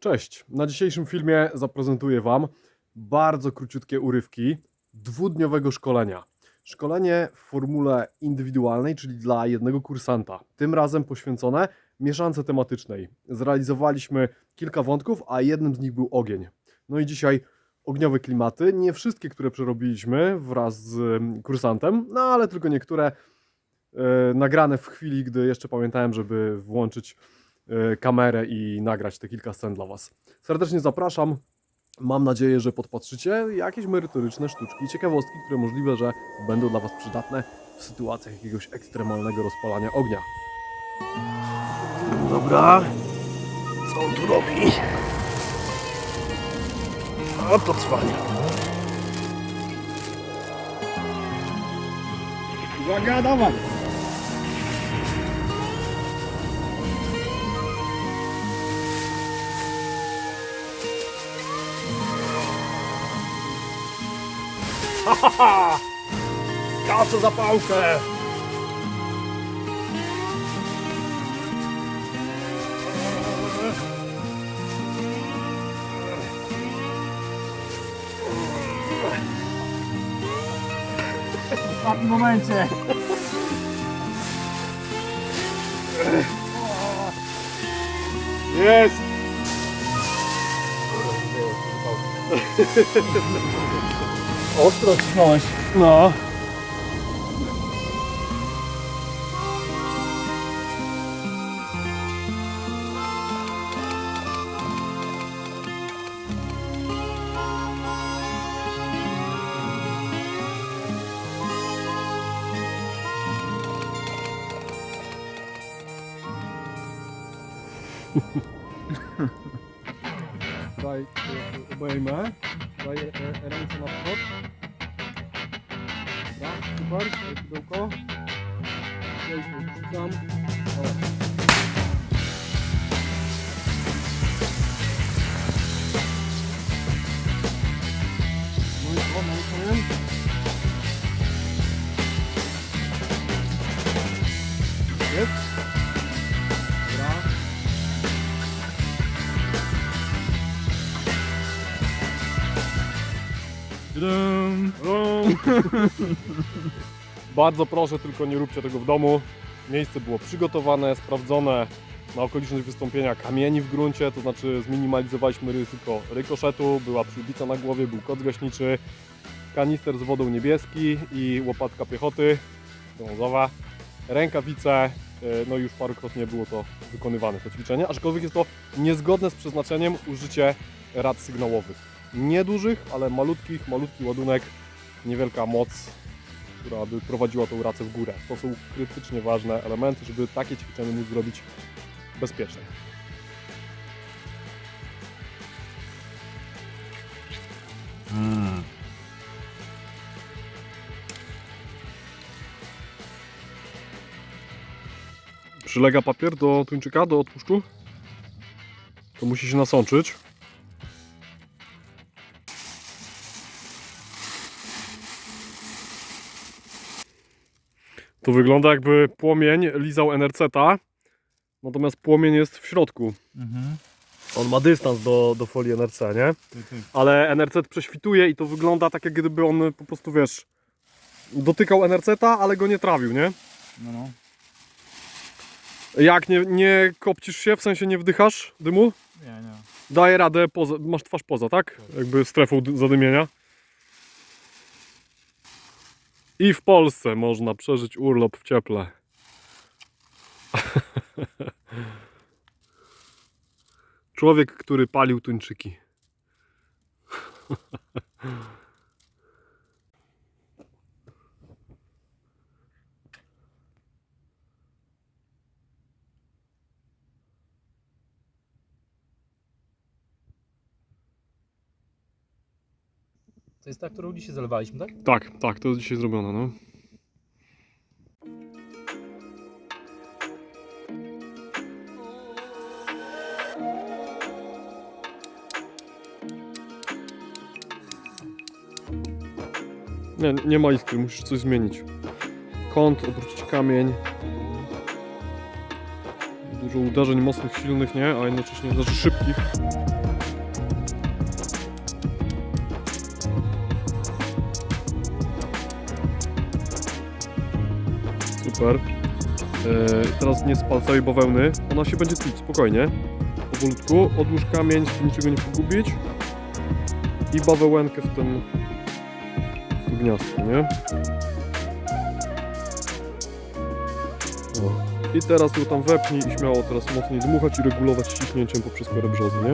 Cześć! Na dzisiejszym filmie zaprezentuję Wam bardzo króciutkie urywki dwudniowego szkolenia. Szkolenie w formule indywidualnej, czyli dla jednego kursanta. Tym razem poświęcone mieszance tematycznej. Zrealizowaliśmy kilka wątków, a jednym z nich był ogień. No i dzisiaj ogniowe klimaty. Nie wszystkie, które przerobiliśmy wraz z em, kursantem, no ale tylko niektóre e, nagrane w chwili, gdy jeszcze pamiętałem, żeby włączyć kamerę i nagrać te kilka scen dla Was. Serdecznie zapraszam. Mam nadzieję, że podpatrzycie jakieś merytoryczne sztuczki i ciekawostki, które możliwe, że będą dla Was przydatne w sytuacjach jakiegoś ekstremalnego rozpalania ognia. Dobra. Co on tu robi? A to cwania. Uwaga, dawaj! Kassels op pauke. Op het momentje. Yes! ostrog snijs. No. bij, eh, bij mij, bij eh, eh, er, er, Dobra, super, daj pudełko. Pudełko wrzucam. O. No i Bardzo proszę, tylko nie róbcie tego w domu. Miejsce było przygotowane, sprawdzone na okoliczność wystąpienia kamieni w gruncie, to znaczy zminimalizowaliśmy ryzyko rykoszetu, była przyłbica na głowie, był kod gaśniczy, kanister z wodą niebieski i łopatka piechoty brązowa, rękawice, e, no i już parokrotnie było to wykonywane, to ćwiczenie, aczkolwiek jest to niezgodne z przeznaczeniem użycie rad sygnałowych. Niedużych, ale malutkich, malutki ładunek, niewielka moc, która by prowadziła tą racę w górę. To są krytycznie ważne elementy, żeby takie ćwiczenie móc zrobić bezpiecznie. Przylega papier do tuńczyka, do odpuszczu. To musi się nasączyć. To wygląda jakby płomień lizał NRC-ta, natomiast płomień jest w środku. Mhm. On ma dystans do, do folii NRC, nie? Ale NRC prześwituje i to wygląda tak, jak gdyby on po prostu, wiesz, dotykał NRC-ta, ale go nie trawił, nie? No, no. Jak nie, nie kopcisz się, w sensie nie wdychasz dymu? Nie, nie. Daje radę, poza, masz twarz poza, tak? Jakby strefą dy- zadymienia. I w Polsce można przeżyć urlop w cieple. Człowiek, który palił tuńczyki. To jest ta, którą dzisiaj zalewaliśmy, tak? Tak, tak, to jest dzisiaj zrobione, no. Nie, nie ma iskry, musisz coś zmienić. Kąt, obrócić kamień. Dużo uderzeń mocnych, silnych, nie? A jednocześnie znaczy szybkich. Super. Yy, teraz nie spal całej bawełny. Ona się będzie tlić, spokojnie. Powolutku. Odłóż kamień, żeby niczego nie pogubić. I bawełenkę w ten... w nie? O. I teraz ją tam wepnij i śmiało teraz mocniej dmuchać i regulować ciśnięciem poprzez korę brzozy, nie?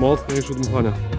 Mocniejsze dmuchania.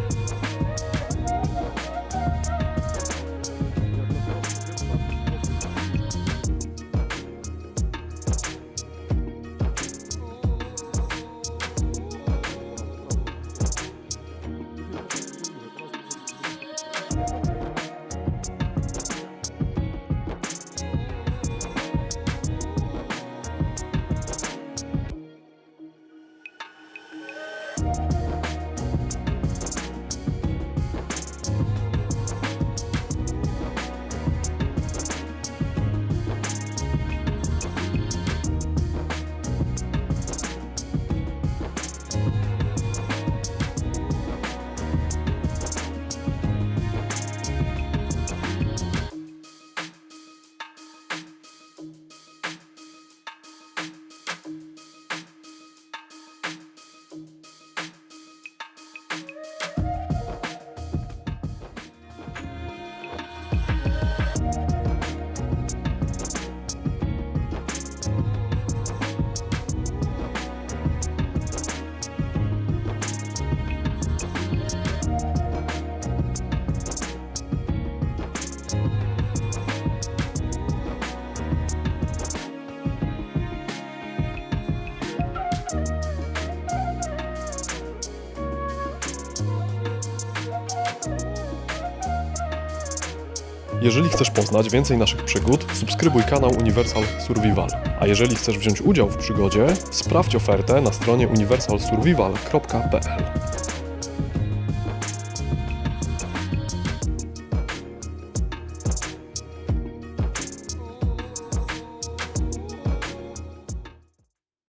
Jeżeli chcesz poznać więcej naszych przygód, subskrybuj kanał Universal Survival. A jeżeli chcesz wziąć udział w przygodzie, sprawdź ofertę na stronie universalsurvival.pl.